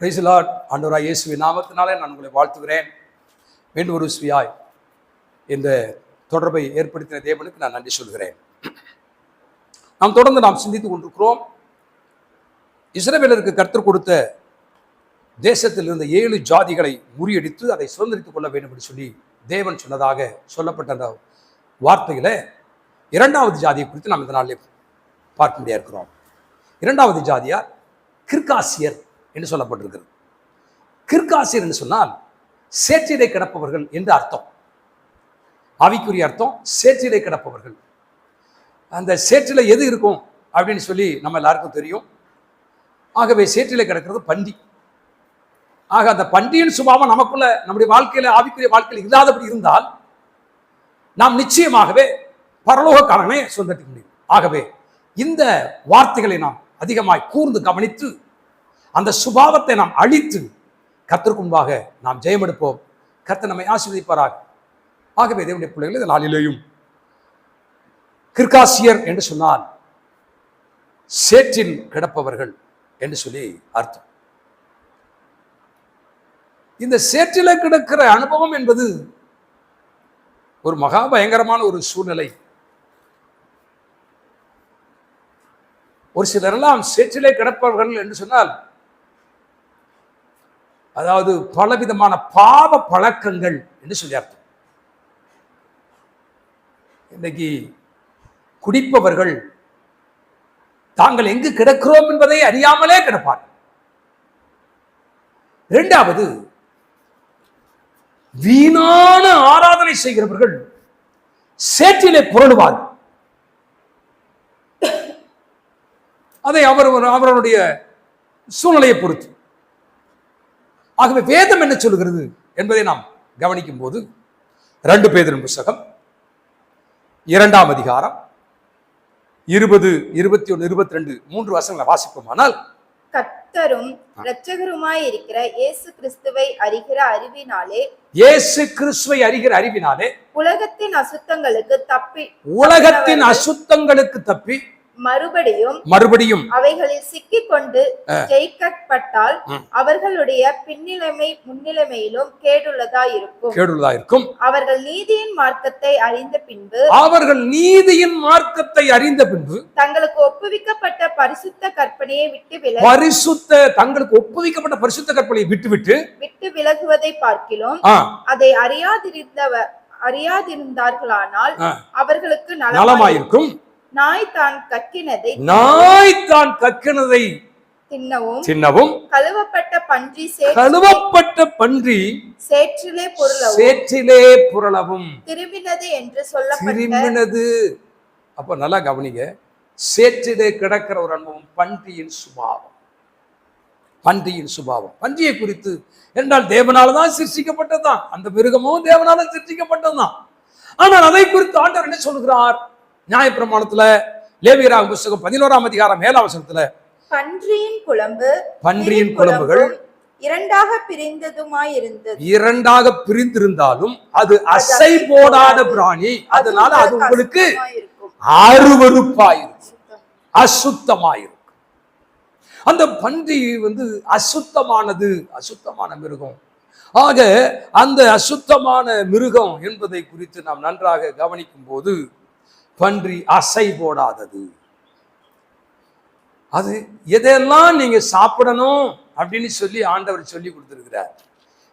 பிரைசிலாட் ஆண்டவராய் இயேசுவி நாமத்தினாலே நான் உங்களை வாழ்த்துகிறேன். மீண்டும் ஒரு ஸ்வியாய் இந்த தொடர்பை ஏற்படுத்தின தேவனுக்கு நான் நன்றி சொல்கிறேன். நாம் தொடர்ந்து நாம் சிந்தித்துக் கொண்டிருக்கிறோம். இஸ்ரவேலருக்கு கருத்து கொடுத்த தேசத்தில் இருந்த ஏழு ஜாதிகளை முறியடித்து அதை சுதந்திரித்துக் கொள்ள வேண்டும் என்று சொல்லி தேவன் சொன்னதாக சொல்லப்பட்ட அந்த வார்த்தையில் இரண்டாவது ஜாதியை குறித்து நாம் இந்த நாளில் பார்க்க முடியா இருக்கிறோம் இரண்டாவது ஜாதியார் கிர்காசியர் என்று சொல்லப்பட்டிருக்கிறது. கிர்காசியர் என்று சொன்னால் சேற்றிலே கிடப்பவர்கள் என்று அர்த்தம். ஆவிக்குரிய அர்த்தம் சேற்றிலே கிடப்பவர்கள். அந்த சேற்றில எது இருக்கும் அப்படின்னு சொல்லி நம்ம எல்லாருக்கும் தெரியும். ஆகவே சேற்றிலே கிடக்கிறது பண்டி. ஆக அந்த பண்டியின் சுபாவம் நமக்குள்ள நம்முடைய வாழ்க்கையில் ஆவிக்குரிய வாழ்க்கையில் இல்லாதபடி இருந்தால் நாம் நிச்சயமாகவே பரலோக காலனை சொந்தட்டிக்க முடியும். ஆகவே இந்த வார்த்தைகளை நாம் அதிகமாய் கூர்ந்து கவனித்து அந்த சுபாவத்தை நாம் அழித்து கத்திற்கும்பாக நாம் ஜெயமெடுப்போம் கத்தை நம்மை ஆசீர்வதிப்பாராக. ஆகவே தேவனுடைய பிள்ளைகள் இந்த நாளிலேயும் கிர்காசியர் என்று சொன்னால் சேற்றில் கிடப்பவர்கள் என்று சொல்லி அர்த்தம். இந்த சேற்றில கிடக்கிற அனுபவம் என்பது ஒரு மகா பயங்கரமான ஒரு சூழ்நிலை. ஒரு சிலரெல்லாம் சேற்றிலே கிடப்பவர்கள் என்று சொன்னால் அதாவது பலவிதமான பாவ பழக்கங்கள் என்று சொல்லி அர்த்தம். இன்னைக்கு குடிப்பவர்கள் தாங்கள் எங்கு கிடக்கிறோம் என்பதை அறியாமலே கிடப்பார். இரண்டாவது வீணான ஆராதனை செய்கிறவர்கள் சேற்றிலே புரளுவார்கள். அதை அவர் அவர்களுடைய சூழ்நிலையை பொறுத்து. ஆகவே வேதம் என்ன சொல்லுகிறது என்பதை நாம் கவனிக்கும் போது ரெண்டு பேதரின் புஸ்தகம் இரண்டாம் அதிகாரம் இருபது இருபத்தி ஒன்று இருபத்தி ரெண்டு மூன்று வசங்களை வாசிப்போமானால் கர்த்தரும் இரட்சகருமாய் இருக்கிற இயேசு கிறிஸ்துவை அறிகிற அறிவினாலே இயேசு கிறிஸ்துவை அறிகிற அறிவினாலே உலகத்தின் அசுத்தங்களுக்கு தப்பி உலகத்தின் அசுத்தங்களுக்கு தப்பி மறுபடியும் மறுபடியும். அவைகளில் சிக்கிக்கொண்டு ஜெயிக்கப்பட்டால் ம். அவர்களுடைய பின்னிலைமை முன்னிலைமையிலும் கேடுள்ளதாய் இருக்கும் கேடுள்ளதா இருக்கும் அவர்கள் நீதியின் மார்க்கத்தை அறிந்த பின்பு அவர்கள் நீதியின் மார்க்கத்தை அறிந்த பின்பு தங்களுக்கு ஒப்புவிக்கப்பட்ட பரிசுத்த கற்பனையை விட்டு வில பரிசுத்த தங்களுக்கு ஒப்புவிக்கப்பட்ட பரிசுத்த கற்பனையை விட்டுவிட்டு விட்டு விலகுவதை பார்க்கிலும் அதை அறியாதிருந்தவ அறியாதிருந்தார்களானால் அவர்களுக்கு நலமாயிருக்கும். நாய் தான் கக்கினதை நாய் தான் கக்கினதை தின்னவும் சின்னவும் கழுவப்பட்ட பன்றி கழுவப்பட்ட பன்றி சேற்றிலே பொருளவும் சேற்றிலே புரளவும் திரும்பினது என்று சொல்லப்பட்ட திரும்பினது. அப்ப நல்லா கவனிங்க. சேற்றிலே கிடக்கிற ஒரு அனுபவம் பன்றியின் சுபாவம். பன்றியின் சுபாவம். பன்றியை குறித்து என்றால் தேவனால தான் சிருஷ்டிக்கப்பட்டதுதான். அந்த மிருகமும் தேவனால சிருஷ்டிக்கப்பட்டதுதான். ஆனால் அதை குறித்து ஆண்டவர் என்ன சொல்கிறார் நியாயப்பிரமாணத்துல லேவியராக புஸ்தகம் பதினோராம் அதிகாரம் ஏழாம் வசனத்துல பன்றியின் குழம்பு பன்றியின் குழம்புகள் இரண்டாக பிரிந்ததுமாயிருந்தது. இரண்டாக பிரிந்திருந்தாலும் அது அசை போடாத பிராணி. அதனால அது உங்களுக்கு. அருவருப்பாயிருக்கும். அசுத்தமாயிருக்கும். அந்த பன்றி வந்து அசுத்தமானது அசுத்தமான மிருகம். ஆக அந்த அசுத்தமான மிருகம் என்பதை குறித்து நாம் நன்றாக கவனிக்கும் போது பன்றி அசை போடாதது. அது எதெல்லாம் நீங்க சாப்பிடணும் அப்படின்னு சொல்லி ஆண்டவர் சொல்லி கொடுத்துருக்கிறார்.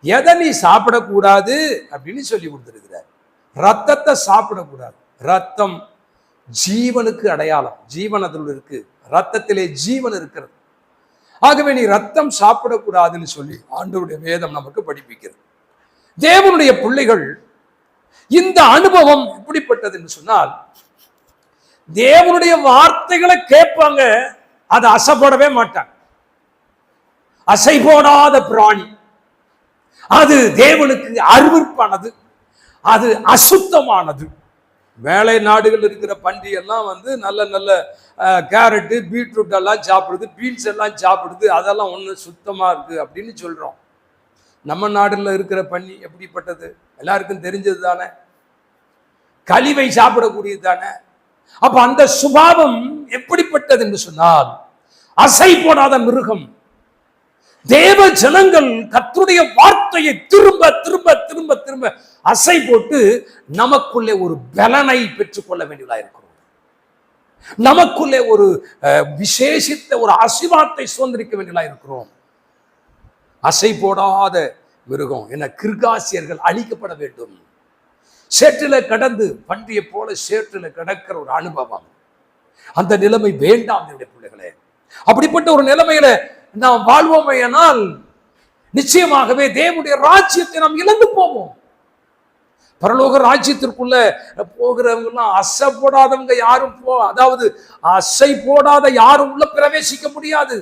எதை நீ சாப்பிடக்கூடாது அப்படின்னு சொல்லி கொடுத்துருக்கிறார். ரத்தத்தை சாப்பிடக்கூடாது. ரத்தம் ஜீவனுக்கு அடையாளம். ஜீவன் அதில் இருக்கு. ரத்தத்திலே ஜீவன் இருக்கிறது. ஆகவே நீ ரத்தம் சாப்பிடக்கூடாதுன்னு சொல்லி ஆண்டவருடைய வேதம் நமக்கு படிப்பிக்கிறது. தேவனுடைய பிள்ளைகள் இந்த அனுபவம் எப்படிப்பட்டது என்று சொன்னால் தேவனுடைய வார்த்தைகளை கேட்பாங்க அதை அசைப்படவே மாட்டாங்க. அசை போடாத பிராணி. அது தேவனுக்கு அருவருப்பானது அது அசுத்தமானது. வேலை நாடுகள் இருக்கிற பண்டிகை எல்லாம் வந்து நல்ல நல்ல கேரட்டு பீட்ரூட் எல்லாம் சாப்பிடுது பீன்ஸ் எல்லாம் சாப்பிடுது அதெல்லாம் ஒன்று சுத்தமாக இருக்குது அப்படின்னு சொல்கிறோம் நம்ம நாடுல இருக்கிற பன்னி எப்படிப்பட்டது? எல்லாருக்கும் தெரிஞ்சது தானே கழிவை சாப்பிடக்கூடியது தானே? அப்ப அந்த சுபாவம் எப்படிப்பட்டது என்று சொன்னால் அசை போடாத மிருகம். தேவ ஜனங்கள் கத்துடைய வார்த்தையை திரும்ப திரும்ப திரும்ப திரும்ப அசை போட்டு நமக்குள்ளே ஒரு பலனை பெற்றுக்கொள்ள வேண்டியதா இருக்கிறோம் நமக்குள்ளே ஒரு அஹ், விசேஷித்த ஒரு அசிவாத்தை சுதந்திரிக்க வேண்டியதா இருக்கிறோம். அசை போடாத மிருகம் என கிர்காசியர்கள் அழிக்கப்பட வேண்டும். சேற்றில் கடந்து பன்றியை போல சேற்றில் கடக்கிற ஒரு அனுபவம். அந்த நிலைமை வேண்டாம் என்னுடைய பிள்ளைகளே. அப்படிப்பட்ட ஒரு நிலைமையில நாம் வாழ்வோமையானால் நிச்சயமாகவே தேவனுடைய ராஜ்யத்தை நாம் இழந்து போவோம். பரலோக ராஜ்யத்திற்குள்ள போகிறவங்க எல்லாம் அசை போடாதவங்க யாரும் போ அதாவது அசை போடாத யாரும் உள்ள பிரவேசிக்க முடியாது.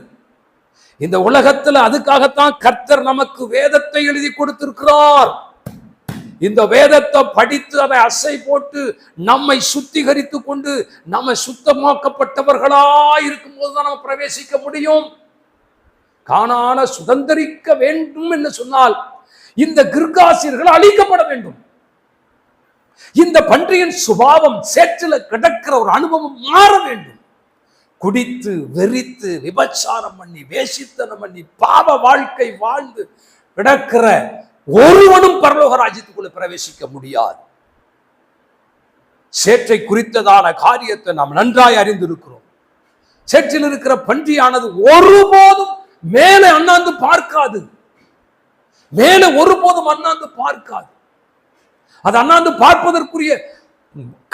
இந்த உலகத்துல அதுக்காகத்தான் கர்த்தர் நமக்கு வேதத்தை எழுதி கொடுத்திருக்கிறார். இந்த வேதத்தை படித்து அதை அசை போட்டு நம்மை சுத்திகரித்து கொண்டு நம்ம சுத்தமாக்கப்பட்டவர்களா இருக்கும்போது தான் நம்ம பிரவேசிக்க முடியும். காணான சுதந்திரிக்க வேண்டும் என்று சொன்னால் இந்த கிர்காசியர்கள் அழிக்கப்பட வேண்டும். இந்த பன்றியின் சுபாவம் சேற்றில் கிடக்கிற ஒரு அனுபவம் மாற வேண்டும். குடித்து வெறித்து விபச்சாரம் பண்ணி வேசித்தனம் பண்ணி பாவ வாழ்க்கை வாழ்ந்து கிடக்கிற ஒருவனும் பரலோக ராஜ்யத்துக்குள்ள பிரவேசிக்க முடியாது. சேற்றை குறித்ததான காரியத்தை நாம் நன்றாய் அறிந்திருக்கிறோம். சேற்றில் இருக்கிற பன்றியானது ஒருபோதும் மேலே அண்ணாந்து பார்க்காது. மேலே ஒருபோதும் அண்ணாந்து பார்க்காது. அது அண்ணாந்து பார்ப்பதற்குரிய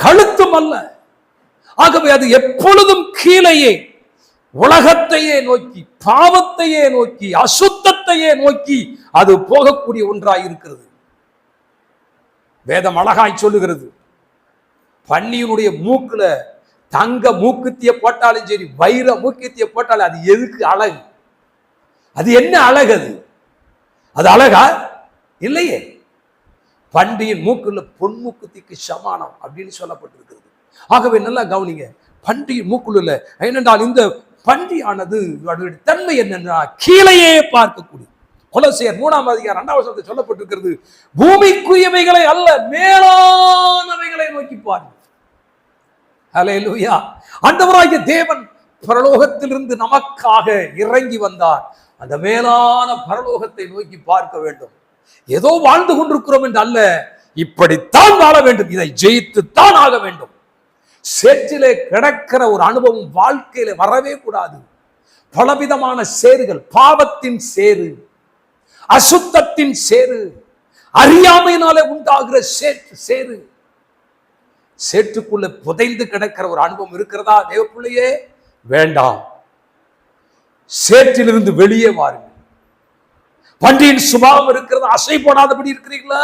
கழுத்தும் அல்ல. ஆகவே அது எப்பொழுதும் கீழேயே உலகத்தையே நோக்கி பாவத்தையே நோக்கி அசுத்தத்தையே நோக்கி அது போகக்கூடிய ஒன்றாய் இருக்கிறது வேதம் அழகாய் சொல்லுகிறது. பன்னியினுடைய மூக்குல தங்க மூக்குத்திய போட்டாலும் சரி வைர மூக்குத்திய போட்டாலும் அது எதுக்கு அழகு? அது என்ன அழகு அது? அது அழகா? இல்லையே. பண்டியின் மூக்குல பொன் மூக்குத்திக்கு சமானம் அப்படின்னு சொல்லப்பட்டிருக்கிறது. ஆகவே நல்லா கவனிங்க. பண்டிகை மூக்குள்ள ஏனென்றால் இந்த பன்றியானது அதனுடைய தன்மை என்னென்னா கீழையே பார்க்கக்கூடிய. கொலசியர் மூணாம் அதிகாரம் இரண்டாவது சொல்லப்பட்டிருக்கிறது பூமிக்குரியவைகளை அல்ல மேலானவைகளை நோக்கி பாருங்கள் ஹalleluya. ஆண்டவராகிய தேவன் பரலோகத்திலிருந்து நமக்காக இறங்கி வந்தார். அந்த மேலான பரலோகத்தை நோக்கி பார்க்க வேண்டும். ஏதோ வாழ்ந்து கொண்டிருக்கிறோம் என்று அல்ல இப்படித்தான் வாழ வேண்டும். இதை ஜெயித்துத்தான் ஆக வேண்டும். சேற்றிலே கிடக்கிற ஒரு அனுபவம் வாழ்க்கையில வரவே கூடாது. பலவிதமான சேறுகள் பாவத்தின் சேறு அசுத்தத்தின் சேறு அறியாமையினாலே உண்டாகிற சேற்று சேறு. சேற்றுக்குள்ள புதைந்து கிடக்கிற ஒரு அனுபவம் இருக்கிறதா தேவப்பிள்ளையே? வேண்டாம். சேற்றிலிருந்து வெளியே வாருங்கள். பன்றியின் சுபாவம் இருக்கிறது அசை போடாதபடி இருக்கிறீங்களா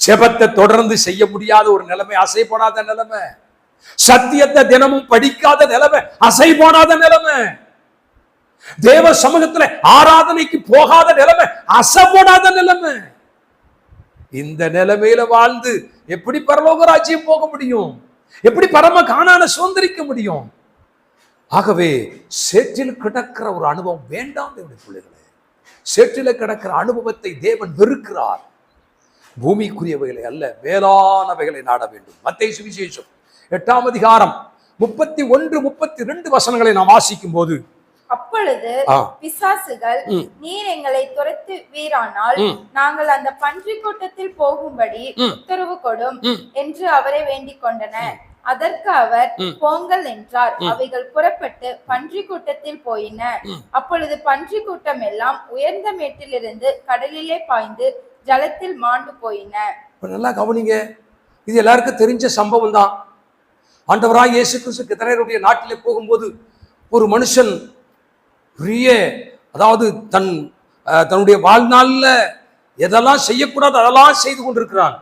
செபத்தை தொடர்ந்து செய்ய முடியாத ஒரு நிலைமை அசை நிலைமை. சத்தியத்தை தினமும் படிக்காத நிலைமை அசை போடாத நிலைமை. தேவ சமூகத்துல ஆராதனைக்கு போகாத நிலைமை அசை போடாத நிலைமை. இந்த நிலைமையில வாழ்ந்து எப்படி பரலோக ராஜ்யம் போக முடியும்? எப்படி பரம காணான சுதந்திரிக்க முடியும்? ஆகவே சேற்றில் கிடக்கிற ஒரு அனுபவம் வேண்டாம் என்னுடைய பிள்ளைகளே. சேற்றில கிடக்கிற அனுபவத்தை தேவன் வெறுக்கிறார். பூமிக்குரியவைகளை அல்ல மேலானவைகளை நாட வேண்டும். மத்திய சுவிசேஷம். எட்டாம் அதிகாரம் முப்பத்தி ஒன்று முப்பத்தி ரெண்டு வசனங்களை நாம் வாசிக்கும் போது அப்பொழுது பிசாசுகள். நீர் எங்களை துரத்து வீரானால். நாங்கள் அந்த பன்றி கூட்டத்தில் போகும்படி. உத்தரவு கொடும். என்று அவரை வேண்டிக் கொண்டன அதற்கு அவர் ம். போங்கள் என்றார். அவைகள் புறப்பட்டு பன்றி கூட்டத்தில் போயின. அப்பொழுது பன்றி கூட்டம் எல்லாம் உயர்ந்த மேட்டிலிருந்து கடலிலே பாய்ந்து ஜலத்தில் மாண்டு போயின நல்லா கவனிங்க இது எல்லாருக்கும் தெரிஞ்ச சம்பவம் தான் ஆண்டவராய் இயேசு கிறிஸ்து கிதரையருடைய நாட்டிலே போகும்போது ஒரு மனுஷன் பெரிய அதாவது தன் தன்னுடைய வாழ்நாளில் எதெல்லாம் செய்யக்கூடாது அதெல்லாம் செய்து கொண்டிருக்கிறான்.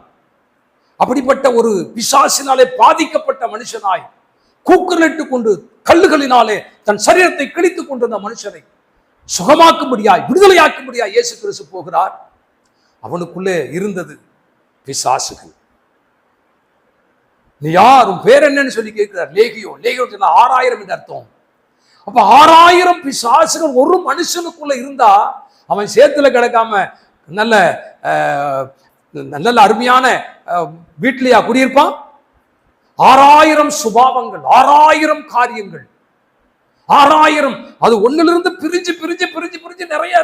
அப்படிப்பட்ட ஒரு பிசாசினாலே பாதிக்கப்பட்ட மனுஷனாய் கூக்குரலிட்டு கொண்டு கல்லுகளினாலே தன் சரீரத்தை கிழித்துக் கொண்டிருந்த மனுஷனை சுகமாக்கும்படியாய் விடுதலையாக்கும்படியாய் இயேசு கிறிஸ்து போகிறார். அவனுக்குள்ளே இருந்தது பிசாசுகள். நீ யார்? உன் பேர் என்னன்னு சொல்லி கேட்கிறார். லேகியோ. லேகியோ சொன்னா ஆறாயிரம் என்று அர்த்தம். அப்ப ஆறாயிரம் பிசாசுகள் ஒரு மனுஷனுக்குள்ள இருந்தா அவன் சேத்துல கிடக்காம நல்ல நல்ல அருமையான வீட்லையா குடியிருப்பான்? ஆறாயிரம் சுபாவங்கள் ஆறாயிரம் காரியங்கள். ஆறாயிரம். அது ஒன்னிலிருந்து பிரிஞ்சு பிரிஞ்சு பிரிஞ்சு பிரிஞ்சு நிறைய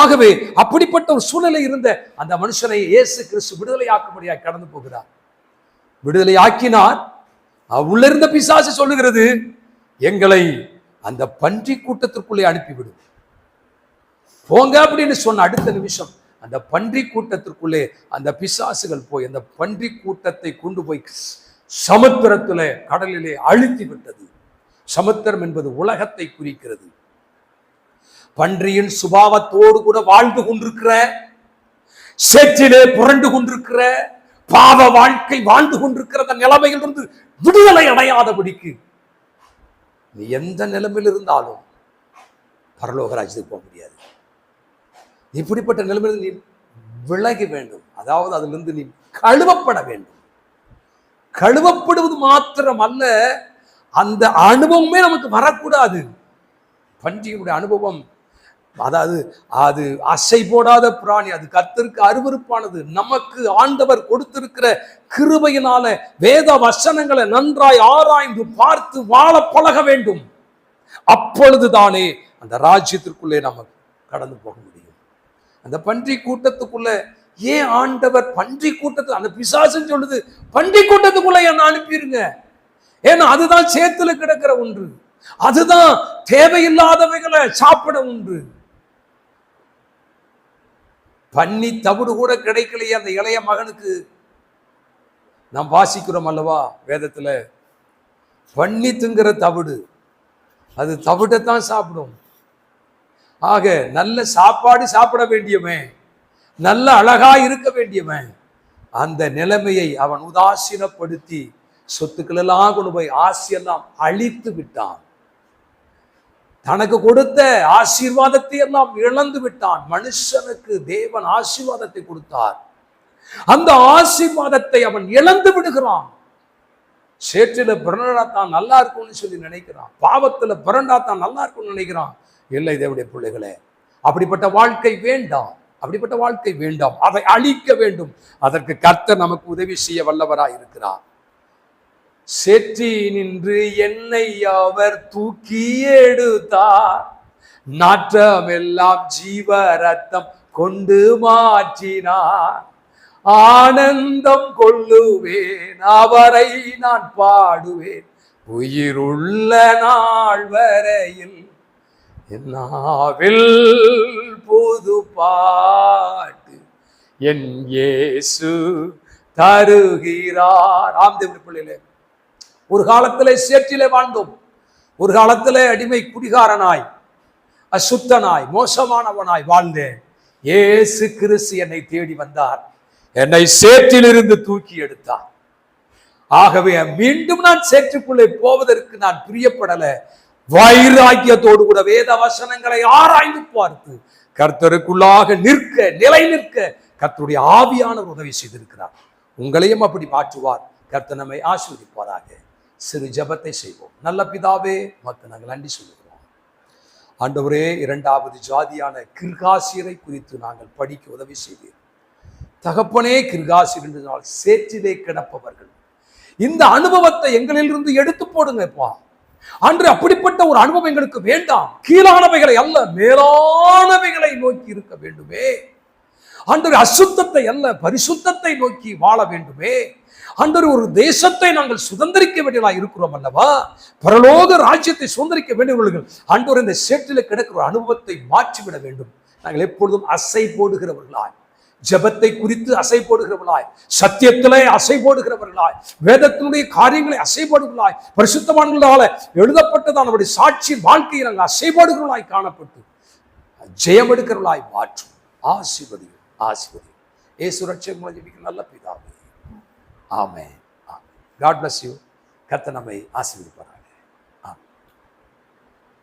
ஆகவே அப்படிப்பட்ட ஒரு சூழ்நிலை இருந்த அந்த மனுஷனை இயேசு கிறிஸ்து விடுதலையாக்கும்படியாக கடந்து போகிறார். விடுதலை ஆக்கினார் உள்ள இருந்த பிசாசு சொல்லுகிறது எங்களை அந்த பன்றி கூட்டத்திற்குள்ளே அனுப்பிவிடும் போங்க அப்படின்னு சொன்ன அடுத்த நிமிஷம் அந்த பன்றி கூட்டத்திற்குள்ளே அந்த பிசாசுகள் போய் அந்த பன்றி கூட்டத்தை கொண்டு போய் சமுத்திரத்தில் கடலிலே அழுத்தி விட்டது. சமுத்திரம் என்பது உலகத்தை குறிக்கிறது. பன்றியின் சுபாவத்தோடு கூட வாழ்ந்து கொண்டிருக்கிற சேற்றிலே புரண்டு கொண்டிருக்கிற பாவ வாழ்க்கை வாழ்ந்து கொண்டிருக்கிற நிலைமையிலிருந்து விடுதலை அடையாதபடிக்கு நீ எந்த நிலைமையில் இருந்தாலும் பரலோக ராஜ்யத்துக்கு போக முடியாது. இப்படிப்பட்ட நிலைமையில் நீ விலகி வேண்டும். அதாவது அதிலிருந்து நீ கழுவப்பட வேண்டும். கழுவப்படுவது மாத்திரம் அல்ல அந்த அனுபவமே நமக்கு வரக்கூடாது. பன்றியினுடைய அனுபவம் அதாவது அது அசை போடாத பிராணி அது கத்திற்கு அருவருப்பானது. நமக்கு ஆண்டவர் கொடுத்திருக்கிற கிருபையினால வேத வசனங்களை நன்றாய் ஆராய்ந்து பார்த்து வாழ பழக வேண்டும். அப்பொழுதுதானே அந்த ராஜ்யத்திற்குள்ளே நம்ம கடந்து போக முடியும். அந்த பன்றி கூட்டத்துக்குள்ள ஏன் ஆண்டவர் பன்றி கூட்டத்து அந்த பிசாசுன்னு சொல்லுது பன்றி கூட்டத்துக்குள்ள என்ன அனுப்பிடுங்க ஏன்னா அதுதான் சேத்துல கிடக்கிற ஒன்று. அதுதான் தேவையில்லாதவைகளை சாப்பிட உண்டு பன்னி தவிடு கூட கிடைக்கலையே அந்த இளைய மகனுக்கு. நாம் வாசிக்கிறோம் அல்லவா வேதத்தில்? பன்னி திங்கிற தவிடு. அது தவிடத்தான் சாப்பிடும். ஆக நல்ல சாப்பாடு சாப்பிட வேண்டியவன் நல்ல அழகா இருக்க வேண்டியவன் அந்த நிலைமையை அவன் உதாசீனப்படுத்தி சொத்துக்கள் எல்லாம் கொண்டு போய் ஆசையெல்லாம் அழித்து விட்டான். தனக்கு கொடுத்த ஆசீர்வாதத்தை எல்லாம் இழந்து விட்டான். மனுஷனுக்கு தேவன் ஆசீர்வாதத்தை கொடுத்தார். அந்த ஆசீர்வாதத்தை அவன் இழந்து விடுகிறான். சேற்றில பிறண்டா தான் நல்லா இருக்கும்னு சொல்லி நினைக்கிறான். பாவத்துல பிறண்டா தான் நல்லா இருக்கும்னு நினைக்கிறான். இல்லை தேவடைய பிள்ளைகளே அப்படிப்பட்ட வாழ்க்கை வேண்டாம். அப்படிப்பட்ட வாழ்க்கை வேண்டாம். அதை அழிக்க வேண்டும். அதற்கு கர்த்தர் நமக்கு உதவி செய்ய வல்லவராய் இருக்கிறார் சேற்றி நின்று என்னை அவர் தூக்கி எடுத்தார். நாற்றமெல்லாம் ஜீவ ரத்தம் கொண்டு மாற்றினார். ஆனந்தம் கொள்ளுவேன் அவரை நான் பாடுவேன். உயிருள்ள நாள் வரையில் என்னாவில் புது பாட்டு என் இயேசு தருகிறார். ஆம் தேவனுடைய பிள்ளைகளே ஒரு காலத்திலே சேற்றிலே வாழ்ந்தோம். ஒரு காலத்திலே அடிமை குடிகாரனாய் அசுத்தனாய் மோசமானவனாய் வாழ்ந்தேன். ஏசு கிறிஸ்து என்னை தேடி வந்தார். என்னை சேற்றிலிருந்து தூக்கி எடுத்தார். ஆகவே மீண்டும் நான் சேற்றுக்குள்ளே போவதற்கு நான் பிரியப்படல. வைராக்கியத்தோடு கூட வேத வசனங்களை ஆராய்ந்து பார்த்து கர்த்தருக்குள்ளாக நிற்க நிலை நிற்க கர்த்தருடைய ஆவியானவர் உதவி செய்திருக்கிறார். உங்களையும் அப்படி மாற்றுவார். கர்த்தர் நம்மை ஆசீர்வதிப்பாராக. சிறு ஜெபத்தை செய்வோம். நல்ல பிதாவே மக்கு நாங்கள் நன்றி சொல்லுகிறோம். ஆண்டவரே இரண்டாவது ஜாதியான கிர்காசியரை குறித்து நாங்கள் படிக்க உதவி செய்தீர். தகப்பனே கிர்காசியர் நாள் சேற்றிலே கிடப்பவர்கள். இந்த அனுபவத்தை எங்களிலிருந்து எடுத்து போடுங்கப்பா அன்று அப்படிப்பட்ட ஒரு அனுபவம் எங்களுக்கு வேண்டாம். கீழானவைகளை அல்ல மேலானவைகளை நோக்கி இருக்க வேண்டுமே. அன்று அசுத்தத்தை அல்ல பரிசுத்தத்தை நோக்கி வாழ வேண்டுமே. அன்று ஒரு தேசத்தை நாங்கள் சுதந்திரிக்க வேண்டியதாக இருக்கிறோம் அல்லவா? பரலோக ராஜ்யத்தை சுதந்திரிக்க வேண்டியவர்கள் அன்று இந்த சேற்றில் கிடக்கிற அனுபவத்தை மாற்றிவிட வேண்டும். நாங்கள் எப்பொழுதும் அசை போடுகிறவர்களாய் ஜெபத்தை குறித்து அசை போடுகிறவர்களாய் சத்தியத்திலே அசை போடுகிறவர்களாய் வேதத்தினுடைய காரியங்களை அசை போடுகிறாய் பரிசுத்தமானவர்களால எழுதப்பட்டதான சாட்சி வாழ்க்கையை நாங்கள் அசை போடுகிறவர்களாய் காணப்பட்டு ஜெயம் எடுக்கிறவர்களாய் மாற்றும் ஆசிபதி ஆசிபதி ஏசு ஜெபிக்க நல்ல பிதாவே. ஆமே காட் பிளஸ் யூ கர்த்தர் நம்மை ஆசீர்வதிப்பார்